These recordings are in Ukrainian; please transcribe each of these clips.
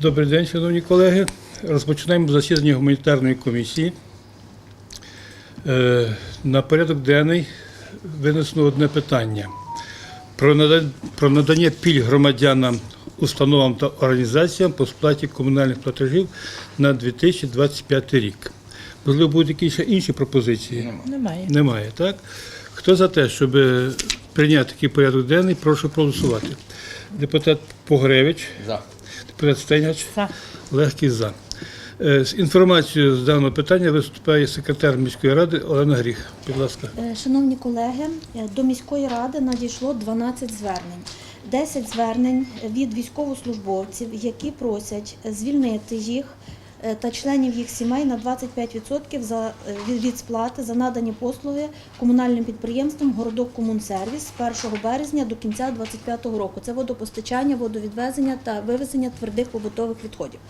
Добрий день, шановні колеги. Розпочинаємо засідання гуманітарної комісії. Е, На порядок денний винесено одне питання про надання пільг громадянам, установам та організаціям по сплаті комунальних платежів на 2025 рік. Можливо, будуть якісь інші пропозиції? Немає. Немає, так? Хто за те, щоб е, прийняти такий порядок денний, прошу проголосувати. Депутат Погревич, За. Депутат Стеняч, За. Легкий за. Е, З інформацією з даного питання виступає секретар міської ради Олена Гріх. Будь ласка. Е, Шановні колеги, е, до міської ради надійшло 12 звернень. 10 звернень від військовослужбовців, які просять звільнити їх та членів їх сімей на 25% за, е, від, сплати за надані послуги комунальним підприємством Городок Комунсервіс з 1 березня до кінця 2025 року. Це водопостачання, водовідвезення та вивезення твердих побутових відходів.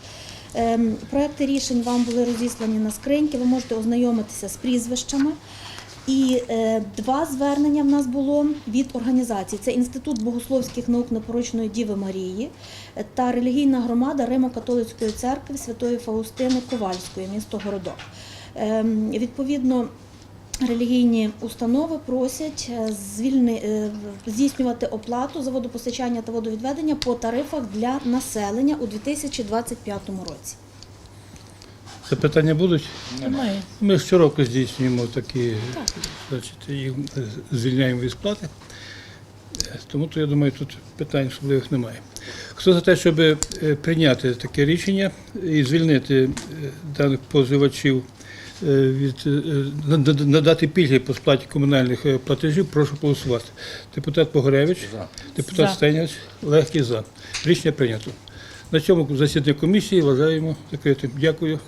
Ем, Проекти рішень вам були розіслані на скриньки. Ви можете ознайомитися з прізвищами. І е, два звернення в нас було від організацій: це Інститут богословських наук Непорочної Діви Марії е, та релігійна громада Римо-католицької церкви Святої Фаустини Ковальської, місто Городок. Ем, відповідно, релігійні установи просять е, звільни, е, здійснювати оплату за водопостачання та водовідведення по тарифах для населення у 2025 році. Запитання будуть? Немає. Ми щороку здійснюємо такі, значить, їх звільняємо від сплати. Тому то я думаю, тут питань особливих немає. Хто за те, щоб е, прийняти таке рішення і звільнити е, даних позивачів е, від надати пільги по сплаті комунальних платежів, прошу голосувати. Депутат Погоревич, За. депутат За. Стеняч, легкий за. Рішення прийнято. На цьому засідання комісії вважаємо закритим. Дякую.